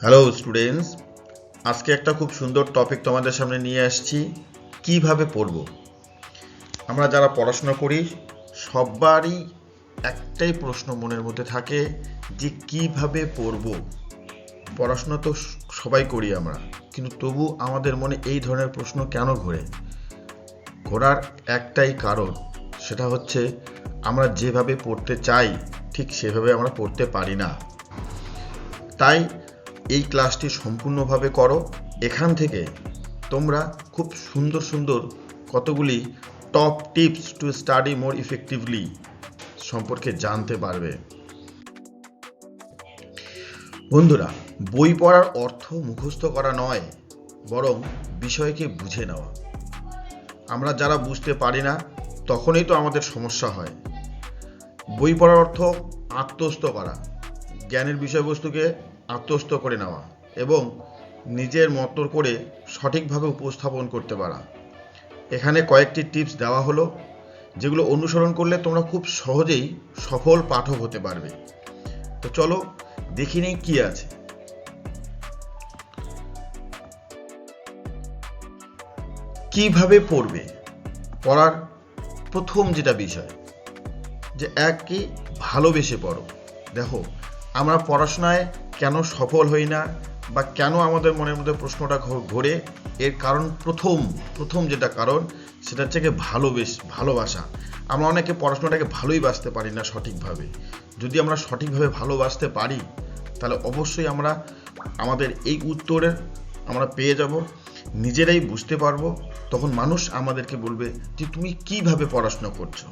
Hello students আজকে একটা খুব সুন্দর টপিক তোমাদের সামনে নিয়ে আসছি, কীভাবে পড়ব? আমরা যারা পড়াশোনা করি, সবারই একটাই প্রশ্ন মনের মধ্যে থাকে যে, কীভাবে পড়ব? পড়াশোনা তো সবাই করি আমরা, কিন্তু তবু আমাদের মনে এই ধরনের প্রশ্ন কেন ঘোরে? ঘোরার একটাই কারণ সেটা হচ্ছে, আমরা যেভাবে পড়তে চাই, ঠিক সেভাবে আমরা পড়তে পারি না। তাই এই ক্লাসটি সম্পূর্ণভাবে করো। এখান থেকে তোমরা খুব সুন্দর সুন্দর কতগুলি top tips to study more effectively সম্পর্কে জানতে পারবে। বন্ধুরা, বই পড়ার অর্থ মুখস্থ করা নয়, বরং বিষয়কে বুঝে নেওয়া। আমরা যারা বুঝতে পারি না, তখনই তো আমাদের সমস্যা হয়। বই পড়ার অর্থ আত্মস্থ করা। জ্ঞানের বিষয়বস্তুকে আত্মস্থ করে নেওয়া এবং নিজের মতো করে সঠিকভাবে উপস্থাপন করতে পারা। এখানে কয়েকটি টিপস দেওয়া হলো, যেগুলো অনুসরণ করলে তোমরা খুব সহজেই সফল পাঠক হতে পারবে। তো চলো, দেখি নেই কি আছে। কীভাবে পড়বে? পড়ার প্রথম যেটা বিষয়, যে এক কি ভালোবেসে পড়ো। দেখো, আমরা পড়াশোনায় কেন সফল হই না বা কেন আমাদের মনের মধ্যে প্রশ্নটা ঘোরে? এর কারণ প্রথম প্রথম যেটা কারণ, সেটা হচ্ছে কি ভালোবেস, ভালোবাসা। আমরা অনেকে পড়াশোনাটাকে ভালোই বাসতে পারি না সঠিকভাবে। যদি আমরা সঠিকভাবে ভালোবাসতে পারি, তাহলে অবশ্যই আমরা আমাদের এই উত্তরের আমরা পেয়ে যাব, নিজেরাই বুঝতে পারব, তখন মানুষ আমাদেরকে বলবে যে তুমি কীভাবে পড়াশোনা করছ?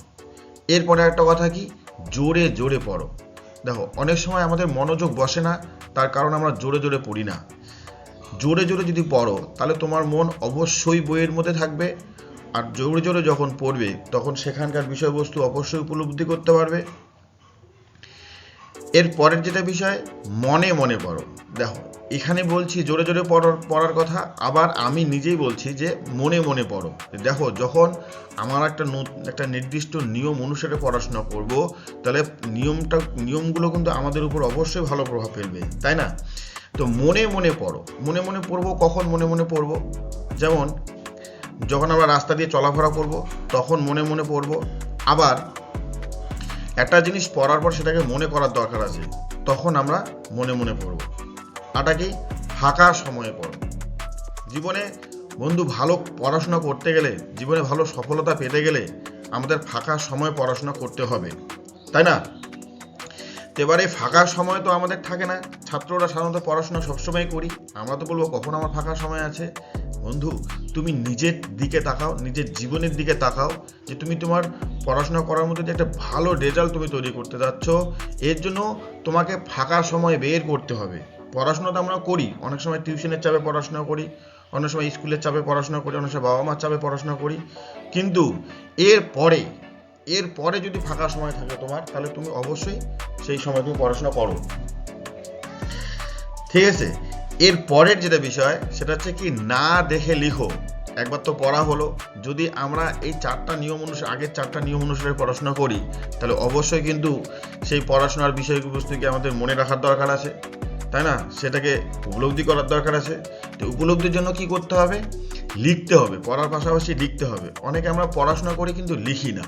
এরপরে একটা কথা কি? জোরে জোরে পড়ো। দেখো, অনেক সময় আমাদের মনোযোগ বসে না, তার কারণ আমরা জোরে জোরে পড়ি না। জোরে জোরে যদি পড়ো, তাহলে তোমার মন অবশ্যই বইয়ের মধ্যে থাকবে, আর জোরে জোরে যখন পড়বে, তখন সেখানকার বিষয়বস্তু অবশ্যই উপলব্ধি করতে পারবে। এর পরের যেটা বিষয়, মনে মনে পড়ো। দেখো, এখানে বলছি জোরে জোরে পড়ার পড়ার কথা, আবার আমি নিজেই বলছি যে মনে মনে পড়ো। দেখো, যখন আমার একটা একটা নির্দিষ্ট নিয়ম অনুসারে পড়াশোনা করব, তাহলে নিয়মটা, নিয়মগুলো কিন্তু আমাদের উপর অবশ্যই ভালো প্রভাব ফেলবে, তাই না? তো মনে মনে পড়ো। মনে মনে পড়ব কখন? মনে মনে পড়ব। যেমন, যখন আমরা রাস্তা দিয়ে চলাফেরা করব, তখন মনে মনে পড়ব। আবার একটা জিনিস পড়ার পর সেটাকে মনে করার দরকার আছে, তখন আমরা মনে মনে পড়ব। আটা কি ফাঁকা সময়ে পড়ব। জীবনে বন্ধু ভালো পড়াশোনা করতে গেলে, জীবনে ভালো সফলতা পেতে গেলে আমাদের ফাঁকা সময় পড়াশোনা করতে হবে, তাই না? এবারে ফাঁকা সময় তো আমাদের থাকে না। ছাত্ররা সাধারণত পড়াশোনা সবসময় করি। আমরা তো বলব কখন আমার ফাঁকা সময় আছে? বন্ধু তুমি নিজের দিকে তাকাও, নিজের জীবনের দিকে তাকাও, যে তুমি তোমার পড়াশোনা করার মধ্যে যে একটা ভালো রেজাল্ট তুমি তৈরি করতে যাচ্ছ। এর জন্য তোমাকে ফাঁকা সময় বের করতে হবে। পড়াশোনা তো আমরা করি। অনেক সময় টিউশনের চাপে পড়াশোনা করি, অনেক সময় স্কুলের চাপে পড়াশোনা করি, অনেক সময় বাবা মার চাপে পড়াশোনা করি। কিন্তু এর পরে এর পরে যদি ফাঁকা সময় থাকে তোমার, তাহলে তুমি অবশ্যই সেই সময় তুমি পড়াশোনা করো। ঠিক আছে? এর পরের যেটা বিষয়, সেটা হচ্ছে কি, না দেখে লিখো। একবার তো পড়া হলো। যদি আমরা এই চারটা নিয়ম অনুসারে আগের চারটা নিয়ম অনুসারে পড়াশোনা করি, তাহলে অবশ্যই কিন্তু সেই পড়াশোনার বিষয়বস্তুকে আমাদের মনে রাখার দরকার আছে। তাই না? সেটাকে উপলব্ধি করার দরকার আছে। তো উপলব্ধির জন্য কি করতে হবে? লিখতে হবে। পড়ার পাশাপাশি লিখতে হবে। অনেকে আমরা পড়াশোনা করি কিন্তু লিখি না।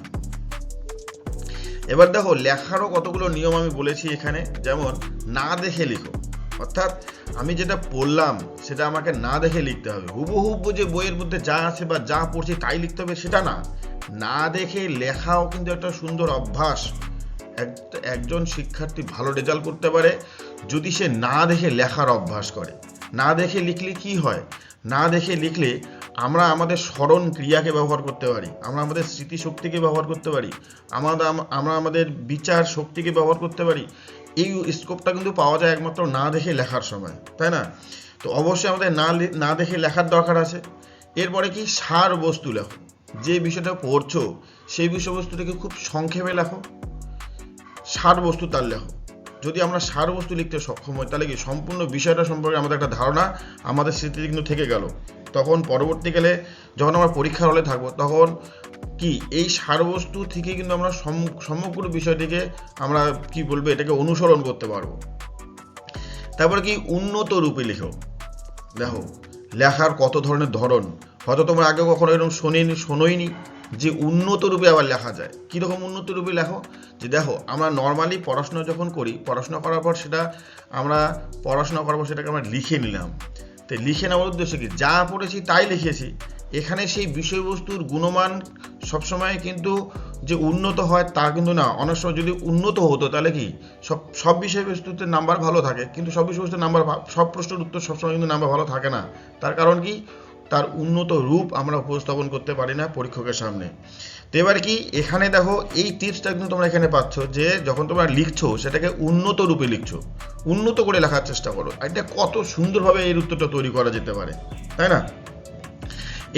এবার দেখো, লেখারও কতগুলো নিয়ম আমি বলেছি এখানে। যেমন, না দেখে লিখো। অর্থাৎ আমি যেটা পড়লাম সেটা আমাকে না দেখে লিখতে হবে। হুবহু যে বইয়ের মধ্যে যা আছে বা যা পড়ছি তাই লিখতে হবে সেটা না। না দেখে লেখাও কিন্তু একটা সুন্দর অভ্যাস। এক- একজন শিক্ষার্থী ভালো রেজাল্ট করতে পারে যদি সে না দেখে লেখার অভ্যাস করে। না দেখে লিখলে কি হয়? না দেখে লিখলে আমরা আমাদের স্মরণ ক্রিয়াকে ব্যবহার করতে পারি, আমরা আমাদের স্মৃতিশক্তিকে ব্যবহার করতে পারি, আমাদের আমরা আমাদের বিচার শক্তিকে ব্যবহার করতে পারি। এই স্কোপটা কিন্তু পাওয়া যায় একমাত্র না দেখে লেখার সময়, তাই না? তো অবশ্যই আমাদের না না দেখে লেখার দরকার আছে। এরপরে কি সার বস্তু লেখো। যে বিষয়টা পড়ছো, সেই বিষয়বস্তুটাকে খুব সংক্ষেপে লেখো। সার বস্তু তার লেখো। যদি আমরা সার বস্তু লিখতে সক্ষম হই, তাহলে কি সম্পূর্ণ বিষয়টা সম্পর্কে আমাদের একটা ধারণা আমাদের স্মৃতিতে কিন্তু থেকে গেল। তখন পরবর্তীকালে যখন আমরা পরীক্ষার হলে থাকব, তখন কি এই সারবস্তু থেকে কিন্তু আমরা সম- সমগ্র বিষয়টিকে আমরা কি বলব, এটাকে অনুসরণ করতে পারব। তারপরে কি উন্নত রূপে লিখো। দেখো, লেখার কত ধরনের ধরন? হয়তো তোমরা আগে কখনো এরকম শোনেনি শোনোইনি যে উন্নত রূপে আবার লেখা যায়। কীরকম উন্নত রূপে লেখো? যে দেখো, আমরা নর্মালি পড়াশোনা যখন করি, পড়াশোনা করার পর সেটা আমরা পড়াশোনা করার পর সেটাকে আমরা লিখে নিলাম। তো লিখে নেওয়ার উদ্দেশ্য কি? যা পড়েছি তাই লিখেছি। এখানে সেই বিষয়বস্তুর গুণমান সবসময় কিন্তু যে উন্নত হয় তা কিন্তু না। অনেক সময় যদি উন্নত হতো তাহলে কি? সব সব বিষয়বস্তুতে নাম্বার ভালো থাকে, কিন্তু সব বিষয়বস্তুর নাম্বার সব প্রশ্নের উত্তর সবসময় কিন্তু নাম্বার ভালো থাকে না। তার কারণ কি? তার উন্নত রূপ আমরা উপস্থাপন করতে পারি না পরীক্ষকের সামনে। তো এবার কি? এখানে দেখো, এই টিপসটা কিন্তু তোমরা এখানে পাচ্ছ যে, যখন তোমরা লিখছো, সেটাকে উন্নত রূপে লিখছো। উন্নত করে লেখার চেষ্টা করো। এটা কত সুন্দরভাবে এর উত্তরটা তৈরি করা যেতে পারে। তাই না?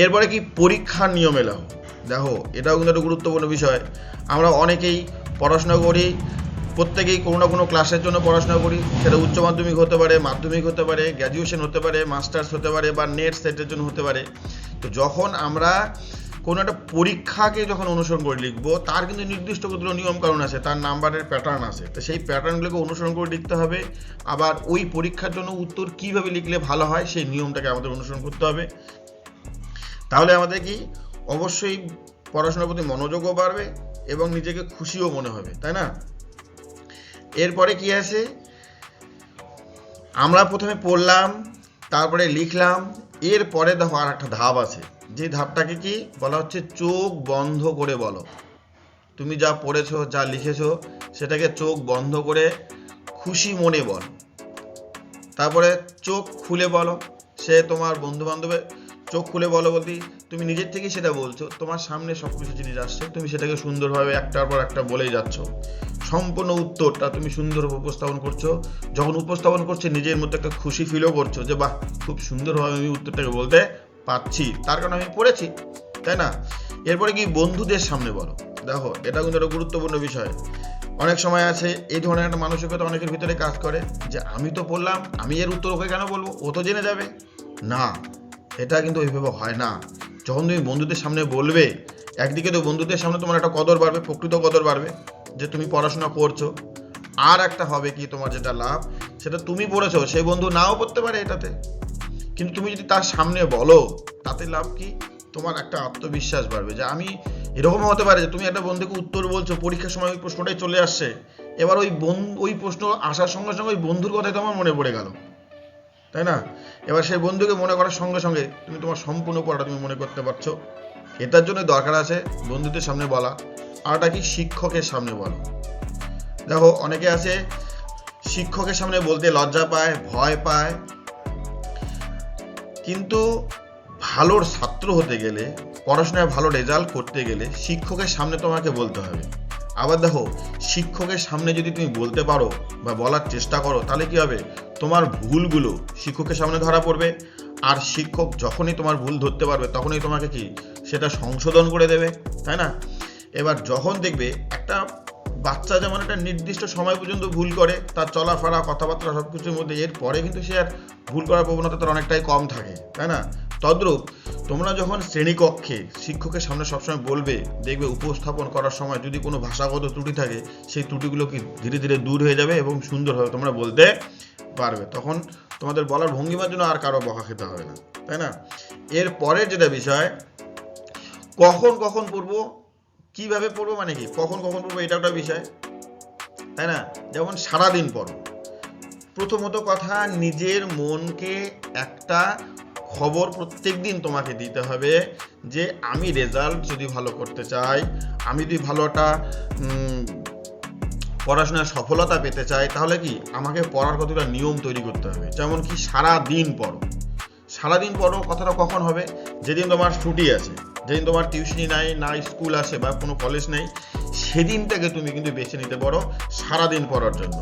এরপরে কি পরীক্ষার নিয়ম লেখো দেখো, এটাও কিন্তু একটা গুরুত্বপূর্ণ বিষয়। আমরা অনেকেই পড়াশোনা করি, প্রত্যেকেই কোনো না কোনো ক্লাসের জন্য পড়াশোনা করি। সেটা উচ্চ মাধ্যমিক হতে পারে, মাধ্যমিক হতে পারে গ্র্যাজুয়েশন হতে পারে মাস্টার্স হতে পারে বা নেট সেটের জন্য হতে পারে। তো যখন আমরা কোনো একটা পরীক্ষাকে যখন অনুসরণ করে লিখব, তার কিন্তু নির্দিষ্ট কতগুলো নিয়ম কারণ আছে, তার নাম্বারের প্যাটার্ন আছে। তো সেই প্যাটার্নগুলোকে অনুসরণ করে লিখতে হবে। আবার ওই পরীক্ষার জন্য উত্তর কীভাবে লিখলে ভালো হয়, সেই নিয়মটাকে আমাদের অনুসরণ করতে হবে। তাহলে আমাদের কি? অবশ্যই পড়াশোনার প্রতি মনোযোগও বাড়বে এবং নিজেকে খুশিও মনে হবে, তাই না? এরপরে কি আছে? আমরা প্রথমে পড়লাম, তারপরে লিখলাম, এরপরে দেখো আর একটা ধাপ আছে। যে ধাপটাকে কি? বলা হচ্ছে চোখ বন্ধ করে বলো। তুমি যা পড়েছো, যা লিখেছো, সেটাকে চোখ বন্ধ করে খুশি মনে বল। তারপরে চোখ খুলে বলো। সে তোমার বন্ধু বান্ধবের চোখ খুলে বলো বলতে তুমি নিজের থেকেই সেটা বলছো। তোমার সামনে সব কিছু জিনিস আসছে, তুমি সেটাকে সুন্দরভাবে একটার পর একটা বলেই যাচ্ছ। সম্পূর্ণ উত্তরটা তুমি সুন্দরভাবে উপস্থাপন করছ। যখন উপস্থাপন করছ, নিজের মধ্যে একটা খুশি ফিলও করছ যে, বাহ, খুব সুন্দরভাবে আমি উত্তরটাকে বলতে পারছি। তার কারণে আমি পড়েছি, তাই না? এরপরে কি বন্ধুদের সামনে বলো। দেখো, এটা কিন্তু একটা গুরুত্বপূর্ণ বিষয়। অনেক সময় আছে, এই ধরনের একটা মানসিকতা অনেকের ভিতরে কাজ করে যে, আমি তো পড়লাম, আমি এর উত্তর ওকে কেন বলব? ও তো জেনে যাবে। না এটা কিন্তু ওইভাবে হয় না। যখন তুমি বন্ধুদের সামনে বলবে, একদিকে তো বন্ধুদের সামনে তোমার একটা কদর বাড়বে, প্রকৃত কদর বাড়বে, যে তুমি পড়াশোনা করছ। আর একটা হবে কি তোমার যেটা লাভ, সেটা তুমি পড়েছো সেই বন্ধু নাও পড়তে পারে এটাতে। কিন্তু তুমি যদি তার সামনে বলো, তাতে লাভ কি? তোমার একটা আত্মবিশ্বাস বাড়বে যে আমি এরকম হতে পারে যে তুমি একটা বন্ধুকে উত্তর বলছো, পরীক্ষার সময় ওই প্রশ্নটাই চলে আসছে। এবার ওই বন্ধু ওই প্রশ্ন আসার সঙ্গে সঙ্গে ওই বন্ধুর কথাই তোমার মনে পড়ে গেল। তাই না? এবার সেই বন্ধুকে মনে করার সঙ্গে সঙ্গে তুমি তোমার সম্পূর্ণ পড়াটা তুমি মনে করতে পারছ। এটার জন্য দরকার আছে বন্ধুদের সামনে বলা, আর ওটা কি শিক্ষকের সামনে বলো। দেখো, অনেকে আছে শিক্ষকের সামনে বলতে লজ্জা পায়, ভয় পায়। কিন্তু ভালোর ছাত্র হতে গেলে, পড়াশোনায় ভালো রেজাল্ট করতে গেলে শিক্ষকের সামনে তোমাকে বলতে হবে। আবার দেখো, শিক্ষকের সামনে যদি তুমি বলতে পারো বা বলার চেষ্টা করো, তাহলে কি হবে? তোমার ভুলগুলো শিক্ষকের সামনে ধরা পড়বে। আর শিক্ষক যখনই তোমার ভুল ধরতে পারবে, তখনই তোমাকে কি সেটা সংশোধন করে দেবে, তাই না? এবার যখন দেখবে একটা বাচ্চা যেমন একটা নির্দিষ্ট সময় পর্যন্ত ভুল করে, তার চলাফেরা, কথাবার্তা সব কিছুর মধ্যে, এর পরে কিন্তু সে আর ভুল করার প্রবণতা তার অনেকটাই কম থাকে, তাই না? তদ্রূপ তোমরা যখন শ্রেণীকক্ষে শিক্ষকের সামনে সবসময় বলবে, দেখবে উপস্থাপন করার সময় যদি কোনো ভাষাগত ত্রুটি থাকে, সেই ত্রুটিগুলো কি ধীরে ধীরে দূর হয়ে যাবে এবং সুন্দরভাবে তোমরা বলতে পারবে। তখন তোমাদের বলার ভঙ্গিমার জন্য আর কারও বকা খেতে হবে না, তাই না? এর পরের যেটা বিষয়, কখন কখন পড়ব? কীভাবে পড়ব মানে কি? কখন কখন পড়ব এটা একটা বিষয়। তাই না? যেমন সারাদিন পড়ো। প্রথমত কথা, নিজের মনকে একটা খবর প্রত্যেক দিন তোমাকে দিতে হবে যে, আমি রেজাল্ট যদি ভালো করতে চাই, আমি যদি ভালো একটা পড়াশোনায় সফলতা পেতে চাই, তাহলে কি? আমাকে পড়ার কতটা নিয়ম তৈরি করতে হবে। যেমন কি সারা দিন পড়ো। সারাদিন পড়ো, কথাটা কখন হবে? যেদিন তোমার ছুটি আছে। যেদিন তোমার টিউশনি নাই, না স্কুল আসে বা কোনো কলেজ নেই, সেদিনটাকে তুমি কিন্তু বেছে নিতে পারো সারাদিন পড়ার জন্য।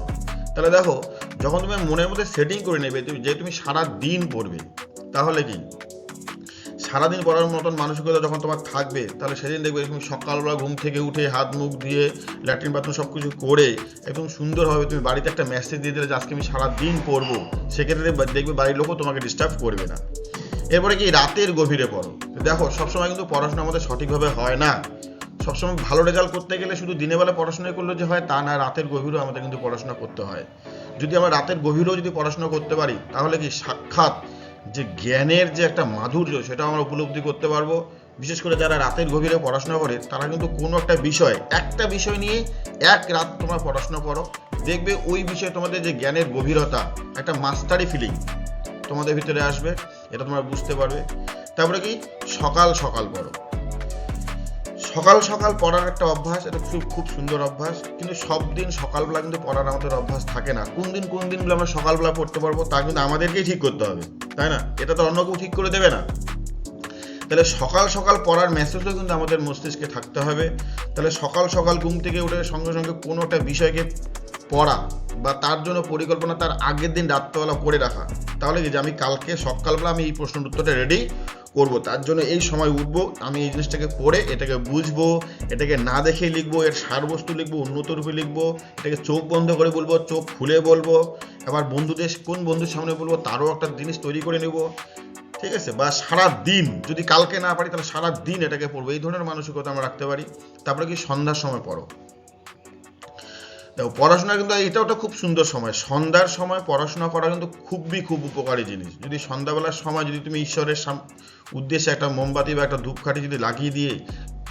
তাহলে দেখো, যখন তুমি মনের মধ্যে সেটিং করে নেবে যে তুমি সারা দিন পড়বে, তাহলে কি? সারাদিন পড়ার মতন মানসিকতা যখন তোমার থাকবে, তাহলে সেদিন দেখবে তুমি সকালবেলা ঘুম থেকে উঠে হাত মুখ দিয়ে ল্যাট্রিন বাথরুম সব কিছু করে, একদম সুন্দরভাবে তুমি বাড়িতে একটা মেসেজ দিয়ে দিলে যে, আজকে আমি সারাদিন পড়ব। সেক্ষেত্রে দেখবে বাড়ির লোকও তোমাকে ডিস্টার্ব করবে না। এরপরে কি রাতের গভীরে পড়ো? দেখো, সবসময় কিন্তু পড়াশোনা আমাদের সঠিকভাবে হয় না। সবসময় ভালো রেজাল্ট করতে গেলে শুধু দিনের বেলা পড়াশোনা করলে যে হয় তা না, রাতের গভীরেও আমাদের কিন্তু পড়াশোনা করতে হয়। যদি আমরা রাতের গভীরেও যদি পড়াশোনা করতে পারি, তাহলে কি সাক্ষাৎ যে জ্ঞানের যে একটা মাধুর্য সেটা আমরা উপলব্ধি করতে পারব। বিশেষ করে যারা রাতের গভীরে পড়াশোনা করে, তারা কিন্তু কোনো একটা বিষয় একটা বিষয় নিয়ে এক রাত তোমরা পড়াশোনা করো। দেখবে ওই বিষয়ে তোমাদের যে জ্ঞানের গভীরতা, একটা মাস্টারি ফিলিং তোমাদের ভিতরে আসবে। এটা তোমরা বুঝতে পারবে। তারপরে কি? সকাল সকাল পড়ো। সকাল সকাল পড়ার একটা অভ্যাস, এটা খুব খুব সুন্দর অভ্যাস। কিন্তু সব দিন সকালবেলা কিন্তু পড়ার আমাদের অভ্যাস থাকে না। কোন দিন, কোন দিনগুলো আমরা সকালবেলা পড়তে পারব, তা কিন্তু আমাদেরকেই ঠিক করতে হবে। তাই না? এটা তো অন্য কেউ ঠিক করে দেবে না। তাহলে সকাল সকাল পড়ার মেসেজও কিন্তু আমাদের মস্তিষ্কে থাকতে হবে। তাহলে সকাল সকাল ঘুম থেকে উঠে সঙ্গে সঙ্গে কোনো একটা বিষয়কে পড়া বা তার জন্য পরিকল্পনা তার আগের দিন রাত্রেবেলা পড়ে রাখা। তাহলে কি যে আমি কালকে সকালবেলা আমি এই প্রশ্নের উত্তরটা রেডি করব। তার জন্য এই সময় উঠবো, আমি এই জিনিসটাকে পড়ে এটাকে বুঝব, এটাকে না দেখে লিখব, এর সারবস্তু লিখব, উন্নত রূপে লিখব, এটাকে চোখ বন্ধ করে বলব, চোখ খুলে বলব, আবার বন্ধুদের, কোন বন্ধুর সামনে বলব, তারও একটা জিনিস তৈরি করে নেব। ঠিক আছে? বা সারা দিন যদি কালকে না পারি তাহলে সারা দিন এটাকে পড়ব। এই ধরনের মানসিকতা আমরা রাখতে পারি। তারপরে কি সন্ধ্যার সময় পড়ো। দেখো পড়াশোনা কিন্তু এটা ওটা খুব সুন্দর সময়। সন্ধ্যার সময় পড়াশোনা করা কিন্তু খুবই, খুব উপকারী জিনিস। যদি সন্ধ্যাবেলার সময় যদি তুমি ঈশ্বরের উদ্দেশ্যে একটা মোমবাতি বা একটা ধূপকাঠি যদি লাগিয়ে দিয়ে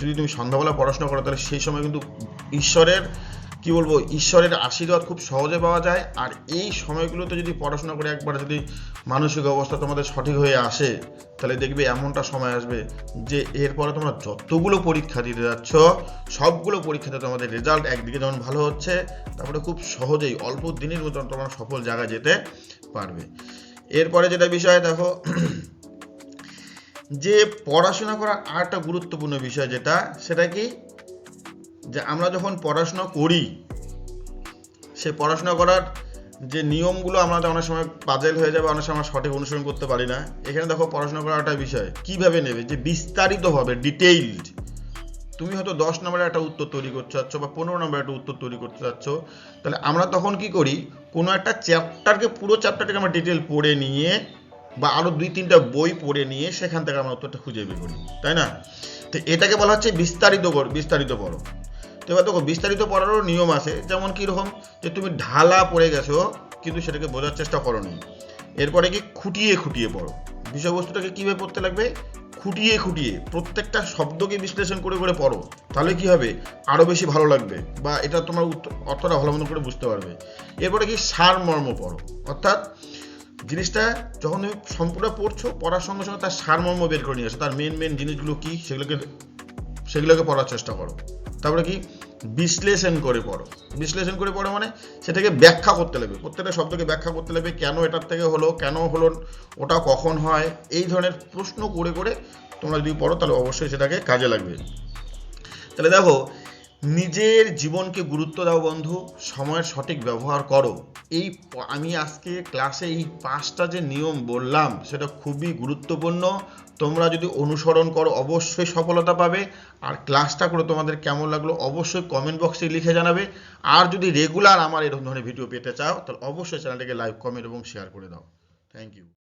যদি তুমি সন্ধ্যাবেলা পড়াশোনা করো, তাহলে সেই সময় কিন্তু ঈশ্বরের কি বলব, ঈশ্বরের আশীর্বাদ খুব সহজে পাওয়া যায়। আর এই সময়গুলোতে যদি পড়াশোনা করে একবার যদি মানসিক অবস্থা তোমাদের সঠিক হয়ে আসে, তাহলে দেখবে এমনটা সময় আসবে যে এরপরে তোমরা যতগুলো পরীক্ষা দিতে যাচ্ছ, সবগুলো পরীক্ষাতে তোমাদের রেজাল্ট একদিকে যেমন ভালো হচ্ছে, তারপরে খুব সহজেই অল্প দিনের মতন তোমরা সফল জায়গায় যেতে পারবে। এরপরে যেটা বিষয়, দেখো, যে পড়াশোনা করার আর একটা গুরুত্বপূর্ণ বিষয় যেটা, সেটা কি? যে আমরা যখন পড়াশোনা করি, সে পড়াশোনা করার যে নিয়মগুলো আমরা অনেক সময় পাজেল হয়ে যাবে, অনেক সময় সঠিক অনুসরণ করতে পারি না। এখানে দেখো পড়াশোনা করার একটা বিষয়, কীভাবে নেবে? যে বিস্তারিতভাবে ডিটেইলড তুমি হয়তো দশ নম্বরের একটা উত্তর তৈরি করতে চাচ্ছ বা পনেরো নম্বরের একটা উত্তর তৈরি করতে চাচ্ছ। তাহলে আমরা তখন কি করি? কোনো একটা চ্যাপ্টারকে পুরো চ্যাপ্টারটাকে আমরা ডিটেল পড়ে নিয়ে বা আরও দুই তিনটা বই পড়ে নিয়ে সেখান থেকে আমরা উত্তরটা খুঁজে বের করি। তাই না? তো এটাকে বলা হচ্ছে বিস্তারিত বিস্তারিত পড়ো তো এবার দেখো বিস্তারিত পড়ারও নিয়ম আছে। যেমন কীরকম যে তুমি ঢালা পড়ে গেছো, কিন্তু সেটাকে বোঝার চেষ্টা করোনি। এরপরে কি খুঁটিয়ে খুঁটিয়ে পড়ো। বিষয়বস্তুটাকে কীভাবে পড়তে লাগবে? খুঁটিয়ে খুঁটিয়ে প্রত্যেকটা শব্দকে বিশ্লেষণ করে করে পড়ো। তাহলে কি হবে? আরও বেশি ভালো লাগবে বা এটা তোমার অর্থটা ভালো করে বুঝতে পারবে। এরপরে কি সারমর্ম পড়ো। অর্থাৎ জিনিসটা যখন তুমি সম্পূর্ণ পড়ছো, পড়ার সঙ্গে সঙ্গে তার সারমর্ম বের করে নিয়ে আসো তার মেন মেন জিনিসগুলো কী? সেগুলোকে সেগুলোকে পড়ার চেষ্টা করো। তারপরে কি বিশ্লেষণ করে পড়ো। বিশ্লেষণ করে পড়ো মানে সেটাকে ব্যাখ্যা করতে লাগবে। প্রত্যেকটা শব্দকে ব্যাখ্যা করতে লাগবে, কেন এটার থেকে হলো, কেন হলো, ওটা কখন হয়, এই ধরনের প্রশ্ন করে করে তোমরা যদি পড়ো তাহলে অবশ্যই সেটাকে কাজে লাগবে। তাহলে দেখো নিজের জীবনকে গুরুত্ব দাও বন্ধু, সময়ের সঠিক ব্যবহার করো। এই আমি আজকে ক্লাসে এই পাঁচটা যে নিয়ম বললাম, সেটা খুবই গুরুত্বপূর্ণ। তোমরা যদি অনুসরণ করো, অবশ্যই সফলতা পাবে। আর ক্লাসটা করে তোমাদের কেমন লাগল, অবশ্যই কমেন্ট বক্সে লিখে জানাবে। আর যদি রেগুলার আমার এরকম ধরনের ভিডিও পেতে চাও, তাহলে অবশ্যই চ্যানেলটাকে লাইক কমেন্ট এবং শেয়ার করে দাও। Thank you